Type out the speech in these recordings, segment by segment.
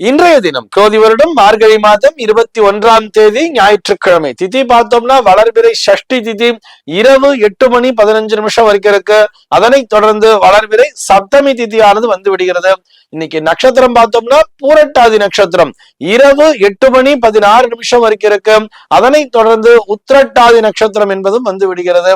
இன்றைய தினம் கோதி வருடம் மார்கழி மாதம் இருபத்தி ஒன்றாம் தேதி ஞாயிற்றுக்கிழமை. திதி பார்த்தோம்னா வளர்பிறை சஷ்டி திதி இரவு எட்டு மணி பதினஞ்சு நிமிஷம் வரைக்கும் இருக்கு. அதனை தொடர்ந்து வளர்பிறை சப்தமி திதியானது வந்து விடுகிறது. இன்னைக்கு நட்சத்திரம் பார்த்தோம்னா பூரட்டாதி நட்சத்திரம். இரவு எட்டு மணி பதினாறு நிமிஷம் வரைக்கும் இருக்கு. அதனை தொடர்ந்து உத்திரட்டாதி நட்சத்திரம் என்பதும் வந்து விடுகிறது.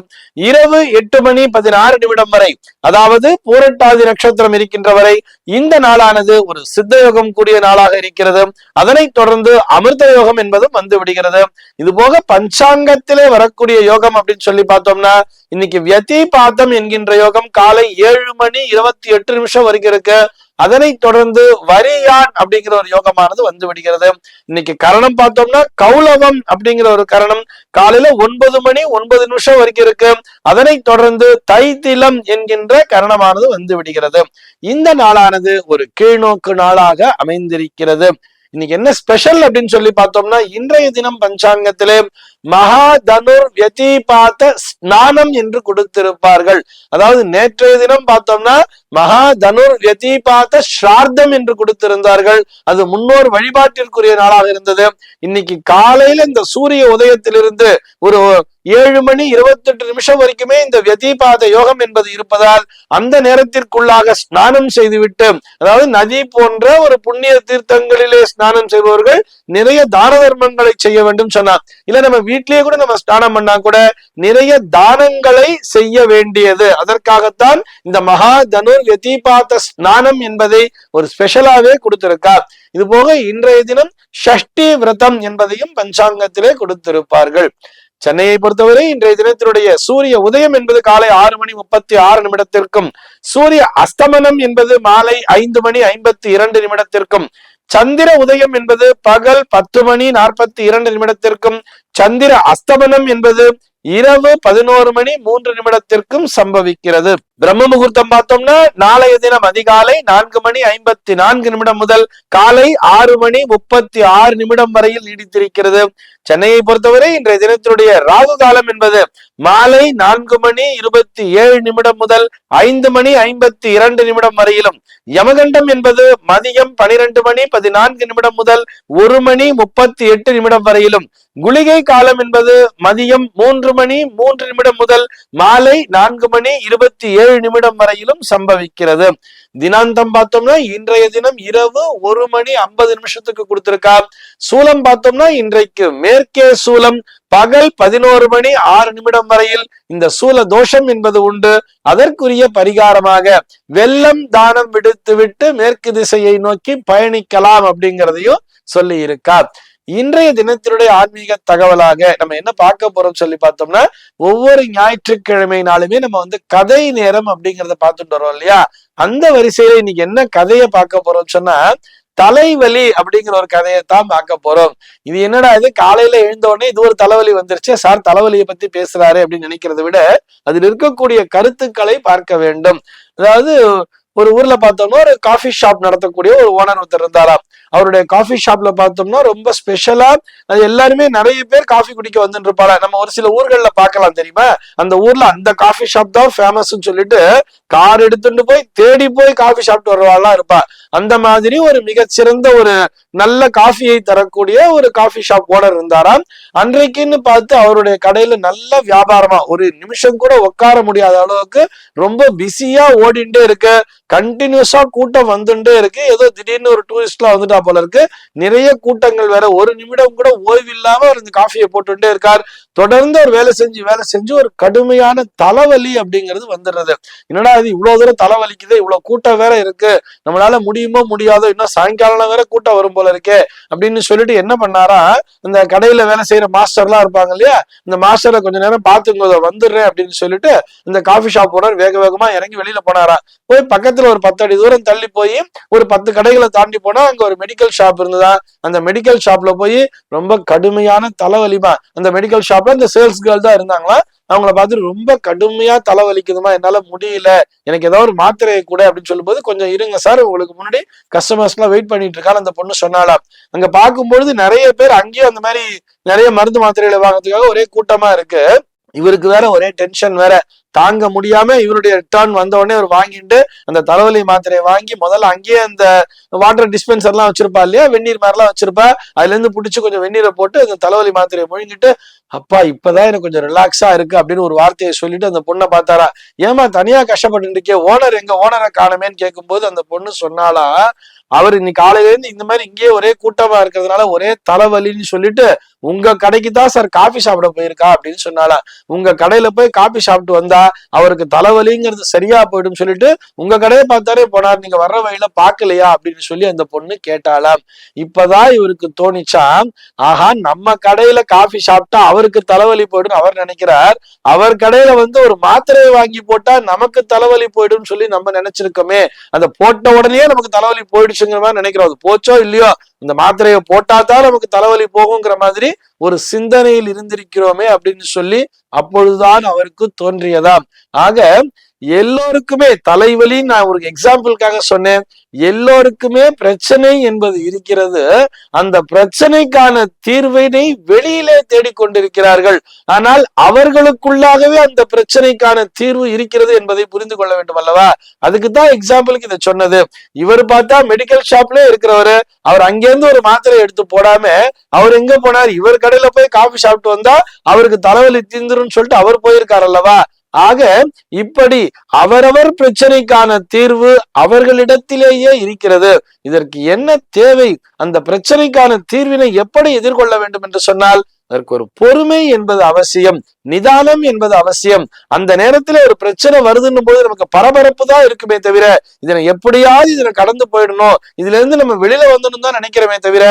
இரவு எட்டு மணி பதினாறு நிமிடம் வரை அதாவது பூரட்டாதி நட்சத்திரம் இருக்கின்ற வரை இந்த நாளானது ஒரு சித்தயோகம் கூடிய நாள் நாளாக இருக்கிறது. அதனைத் தொடர்ந்து அமிர்த யோகம் என்பதும் வந்து விடுகிறது. இது போக பஞ்சாங்கத்திலே வரக்கூடிய யோகம் அப்படின்னு சொல்லி பார்த்தோம்னா இன்னைக்கு வியதி பாத்தம் என்கின்ற யோகம் காலை ஏழு மணி இருபத்தி எட்டு நிமிஷம் வரைக்கும் இருக்கு. அதனைத் தொடர்ந்து வரியான் அப்படிங்கிற ஒரு யோகமானது வந்து விடுகிறது. இன்னைக்கு கரணம் பார்த்தோம்னா கௌலவம் அப்படிங்கிற ஒரு கரணம். காலையில ஒன்பது மணி ஒன்பது நிமிஷம் வரைக்கும் இருக்கு. அதனைத் தொடர்ந்து தைத்திலம் என்கின்ற கரணமானது வந்து விடுகிறது. இந்த நாளானது ஒரு கீழ்நோக்கு நாளாக அமைந்திருக்கிறது. இன்னைக்கு என்ன ஸ்பெஷல் அப்படின்னு சொல்லி பார்த்தோம்னா இன்றைய தினம் பஞ்சாங்கத்திலே மகா தனுர் பார்த்த ஸ்நானம் என்று கொடுத்திருப்பார்கள். அதாவது நேற்றைய தினம் பார்த்தோம்னா மகா தனுர் வியதிபாத ஸ்ரார்த்தம் என்று கொடுத்திருந்தார்கள். அது முன்னோர் வழிபாட்டிற்குரிய நாளாக இருந்தது. இன்னைக்கு காலையில இந்த சூரிய உதயத்திலிருந்து ஒரு ஏழு மணி இருபத்தி எட்டு நிமிஷம் வரைக்குமே இந்த வெதிபாத யோகம் என்பது இருப்பதால் அந்த நேரத்திற்குள்ளாக ஸ்நானம் செய்துவிட்டு அதாவது நதி போன்ற ஒரு புண்ணிய தீர்த்தங்களிலே ஸ்நானம் செய்பவர்கள் நிறைய தான தர்மங்களை செய்ய வேண்டும் சொன்னார். இல்ல நம்ம வீட்லயே கூட நம்ம ஸ்நானம் பண்ணா கூட நிறைய தானங்களை செய்ய வேண்டியது. அதற்காகத்தான் இந்த மகா தனுர் வியதிபாத ஸ்நானம் என்பதை ஒரு ஸ்பெஷலாவே கொடுத்திருக்கார் இது போக இன்றைய தினம் ஷஷ்டி விரதம் என்பதையும் பஞ்சாங்கத்திலே கொடுத்திருப்பார்கள். சென்னையை பொறுத்தவரை இன்றைய தினத்தினுடைய சூரிய உதயம் என்பது காலை ஆறு மணி முப்பத்தி ஆறு நிமிடத்திற்கும் சூரிய அஸ்தமனம் என்பது மாலை ஐந்து மணி ஐம்பத்தி இரண்டு நிமிடத்திற்கும் சந்திர உதயம் என்பது பகல் பத்து மணி நாற்பத்தி இரண்டு நிமிடத்திற்கும் சந்திர அஸ்தமனம் என்பது இரவு பதினோரு மணி மூன்று நிமிடத்திற்கும் சம்பவிக்கிறது. பிரம்ம முகூர்த்தம் பார்த்தோம்னா நாளைய தினம் அதிகாலை நான்கு மணி ஐம்பத்தி நான்கு நிமிடம் முதல் காலை ஆறு மணி முப்பத்தி ஆறு நிமிடம் வரையில் நீடித்திருக்கிறது. சென்னையை பொறுத்தவரை இன்றைய தினத்தினுடைய ராகு காலம் என்பது மாலை நான்கு மணி இருபத்தி ஏழு நிமிடம் முதல் ஐந்து மணி ஐம்பத்தி இரண்டு நிமிடம் வரையிலும். யமகண்டம் என்பது மதியம் பனிரெண்டு மணி பதினான்கு நிமிடம் முதல் ஒரு மணி முப்பத்தி எட்டு நிமிடம் வரையிலும். குளிகை காலம் என்பது மதியம் மூன்று மணி மூன்று நிமிடம் முதல் மாலை நான்கு மணி இருபத்தி ஏழு நிமிடம் வரையிலும் சம்பவிக்கிறது. தினாந்தம் பார்த்தோம்னா இன்றைய தினம் இரவு ஒரு மணி ஐம்பது நிமிஷத்துக்கு கொடுத்திருக்கா சூலம் பார்த்தோம்னா இன்றைக்கு மேற்கே சூலம் பகல் பதினோரு மணி ஆறு நிமிடம் வரையில் இந்த சூல தோஷம் என்பது உண்டு. அதற்குரிய பரிகாரமாக வெள்ளம் தானம் விடுத்து விட்டு மேற்கு திசையை நோக்கி பயணிக்கலாம் அப்படிங்கிறதையும் சொல்லி இருக்கார் இன்றைய தினத்தினுடைய ஆன்மீக தகவலாக நம்ம என்ன பார்க்க போறோம் சொல்லி பார்த்தோம்னா ஒவ்வொரு ஞாயிற்றுக்கிழமை நாளுமே நம்ம வந்து கதை நேரம் அப்படிங்கறத பார்த்துட்டு வரோம் இல்லையா? அந்த வரிசையில இன்னைக்கு என்ன கதையை பார்க்க போறோம் சொன்னா தலைவலி அப்படிங்கிற ஒரு கதையை தான் பார்க்க போறோம். இது என்னடா இது? காலையில எழுந்த உடனே இது ஒரு தலைவலி வந்துருச்சு சார் தலைவலியை பத்தி பேசுறாரு அப்படின்னு நினைக்கிறத விட அதில் இருக்கக்கூடிய கருத்துக்களை பார்க்க வேண்டும். அதாவது ஒரு ஊர்ல பார்த்தோம்னா ஒரு காஃபி ஷாப் நடத்தக்கூடிய ஒரு ஓனர் ஒருத்தர் இருந்தாராம் அவருடைய காஃபி ஷாப்ல பார்த்தோம்னா ரொம்ப ஸ்பெஷலா அது எல்லாருமே நிறைய பேர் காஃபி குடிக்க வந்துட்டு இருப்பாங்க நம்ம ஒரு சில ஊர்கள்ல பார்க்கலாம் தெரியுமா? அந்த ஊர்ல அந்த காஃபி ஷாப் தான் ஃபேமஸ்ன்னு சொல்லிட்டு கார் எடுத்துட்டு போய் தேடி போய் காஃபி ஷாப்ட்டு வருவாள்லாம் இருப்பா. அந்த மாதிரி ஒரு மிகச்சிறந்த ஒரு நல்ல காஃபியை தரக்கூடிய ஒரு காஃபி ஷாப் ஓனர் இருந்தாராம் அன்றைக்குன்னு பார்த்து அவருடைய கடையில நல்ல வியாபாரமா ஒரு நிமிஷம் கூட உட்கார முடியாத அளவுக்கு ரொம்ப பிஸியா ஓடிண்டே இருக்கு. கண்டினியூஸா கூட்டம் வந்துட்டே இருக்கு. ஏதோ திடீர்னு ஒரு டூரிஸ்ட்லாம் வந்துட்டா போல இருக்கு. நிறைய கூட்டங்கள் வேற ஒரு நிமிடம் கூட ஓய்வு இல்லாம இருந்து காஃபியை போட்டுட்டே இருக்கார். தொடர்ந்து ஒரு வேலை செஞ்சு வேலை செஞ்சு ஒரு கடுமையான தலைவலி அப்படிங்கிறது வந்துடுறது. என்னடா இது இவ்வளவு தூரம் தலைவலிக்குது இவ்வளவு கூட்டம் வேற இருக்கு. நம்மளால முடியுமோ முடியாதோ இன்னும் சாயங்காலம் வேற கூட்டம் வரும் போல இருக்கே அப்படின்னு சொல்லிட்டு என்ன பண்ணாரா? இந்த கடையில வேலை செய்யற மாஸ்டர்லாம் இருப்பாங்க இல்லையா? இந்த மாஸ்டரை கொஞ்ச நேரம் பாத்துங்க வந்துடுறேன் அப்படின்னு சொல்லிட்டு இந்த காஃபி ஷாப் ஓனர் வேக வேகமா இறங்கி வெளியில போனாரா? போய் பக்கத்துல ஒரு பத்து அடி தூரம் தள்ளி போய் ஒரு பத்து கடைகளை தாண்டி போனா அங்க ஒரு மெடிக்கல் ஷாப் இருந்ததா? அந்த மெடிக்கல் ஷாப்ல போய் ரொம்ப கடுமையான தலைவலிமா. அந்த மெடிக்கல் ஷாப் ஷாப்ல இந்த சேல்ஸ் கேர்ள் தான் இருந்தாங்களா? அவங்கள பார்த்துட்டு ரொம்ப கடுமையா தலைவலிக்குதுமா என்னால முடியல எனக்கு ஏதாவது ஒரு மாத்திரையை கூட அப்படின்னு சொல்லும்போது கொஞ்சம் இருங்க சார் உங்களுக்கு முன்னாடி கஸ்டமர்ஸ் எல்லாம் வெயிட் பண்ணிட்டு இருக்காங்க அந்த பொண்ணு சொன்னாலாம் அங்க பார்க்கும்பொழுது நிறைய பேர் அங்கேயும் அந்த மாதிரி நிறைய மருந்து மாத்திரைகளை வாங்குறதுக்காக ஒரே கூட்டமா இருக்கு. இவருக்கு வேற ஒரே டென்ஷன் வேற. தாங்க முடியாம இவருடைய ரிட்டர்ன் வந்த உடனே அவர் வாங்கிட்டு அந்த தலைவலி மாத்திரையை வாங்கி முதல்ல அங்கேயே அந்த வாட்டர் டிஸ்பென்சர் எல்லாம் வச்சிருப்பா இல்லையா? வெந்நீர் மாதிரிலாம் வச்சிருப்பா. அதுல இருந்து பிடிச்சி கொஞ்சம் வெந்நீரை போட்டு அந்த தலைவலி மாத்திரையை முழுங்கிட்டு அப்பா இப்பதான் எனக்கு கொஞ்சம் ரிலாக்ஸா இருக்கு அப்படின்னு ஒரு வார்த்தையை சொல்லிட்டு அந்த பொண்ணை பார்த்தாரா. ஏமா தனியா கஷ்டப்பட்டு இருக்கே ஓனர் எங்க? ஓனரை காணுமேன்னு கேட்கும்போது அந்த பொண்ணு சொன்னாலா அவர் இன்னைக்கு காலையில இருந்து இந்த மாதிரி இங்கேயே ஒரே கூட்டமா இருக்கிறதுனால ஒரே தலைவலின்னு சொல்லிட்டு உங்க கடைக்கு தான் சார் காஃபி சாப்பிட போயிருக்கா அப்படின்னு சொன்னால உங்க கடையில போய் காபி சாப்பிட்டு வந்தா அவருக்கு தலைவலிங்கிறது சரியா போயிடும் சொல்லிட்டு உங்க கடையை பார்த்தாரே போனார். நீங்க வர்ற வழியில பாக்கலையா அப்படின்னு சொல்லி அந்த பொண்ணு கேட்டாளாம். இப்பதான் இவருக்கு தோணிச்சா ஆஹா நம்ம கடையில காஃபி சாப்பிட்டா அவருக்கு தலைவலி போயிடும் அவர் நினைக்கிறார். அவர் கடையில வந்து ஒரு மாத்திரையை வாங்கி போட்டா நமக்கு தலைவலி போயிடும் சொல்லி நம்ம நினைச்சிருக்கோமே. அந்த போட்ட உடனே நமக்கு தலைவலி போயிடுச்சுங்கிற மாதிரி நினைக்கிறோம். அது போச்சோ இல்லையோ? இந்த மாத்திரையை போட்டாதான் நமக்கு தலைவலி போகுங்கிற மாதிரி ஒரு சிந்தனையில் இருந்திருக்கிறோமே அப்படின்னு சொல்லி அப்பொழுதுதான் அவருக்கு தோன்றியதாம். ஆக எல்லோருக்குமே தலைவலி நான் ஒரு எக்ஸாம்பிளுக்காக சொன்னேன். எல்லோருக்குமே பிரச்சனை என்பது இருக்கிறது. அந்த பிரச்சனைக்கான தீர்வினை வெளியிலே தேடிக்கொண்டிருக்கிறார்கள். ஆனால் அவர்களுக்குள்ளாகவே அந்த பிரச்சனைக்கான தீர்வு இருக்கிறது என்பதை புரிந்து கொள்ள வேண்டும் அல்லவா? அதுக்கு தான் எக்ஸாம்பிளுக்கு இதை சொன்னது. இவர் பார்த்தா மெடிக்கல் ஷாப்ல இருக்கிறவரு. அவர் அங்கேருந்து ஒரு மாத்திரை எடுத்து போடாம அவர் எங்க போனார்? இவர் கடையில போய் காஃபி சாப்பிட்டு வந்தா அவருக்கு தலைவலி தீந்துரும் சொல்லிட்டு அவர் போயிருக்கார் அல்லவா? ஆக இப்படி அவரவர் பிரச்சனைக்கான தீர்வு அவர்களிடத்திலேயே இருக்கிறது. இதற்கு என்ன தேவை? அந்த பிரச்சனைக்கான தீர்வினை எப்படி எதிர்கொள்ள வேண்டும் என்று சொன்னால் அதற்கு ஒரு பொறுமை என்பது அவசியம் நிதானம் என்பது அவசியம். அந்த நேரத்துல ஒரு பிரச்சனை வருதுன்னும் போது நமக்கு பரபரப்பு தான் இருக்குமே தவிர இதனை எப்படியாவது இதனை கடந்து போயிடணும். இதுல இருந்து நம்ம வெளியில வந்துடணும் தான் நினைக்கிறோமே தவிர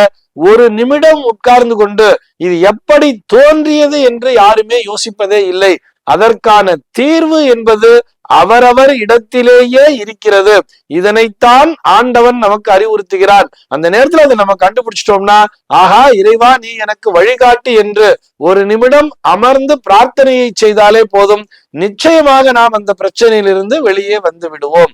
ஒரு நிமிடம் உட்கார்ந்து கொண்டு இது எப்படி தோன்றியது என்று யாருமே யோசிப்பதே இல்லை. அதற்கான தீர்வு என்பது அவரவர் இடத்திலேயே இருக்கிறது. இதனைத்தான் ஆண்டவன் நமக்கு அறிவுறுத்துகிறான் அந்த நேரத்துல அதை நம்ம கண்டுபிடிச்சிட்டோம்னா ஆஹா இறைவா நீ எனக்கு வழிகாட்டி என்று ஒரு நிமிடம் அமர்ந்து பிரார்த்தனையை செய்தாலே போதும். நிச்சயமாக நாம் அந்த பிரச்சனையிலிருந்து வெளியே வந்து விடுவோம்.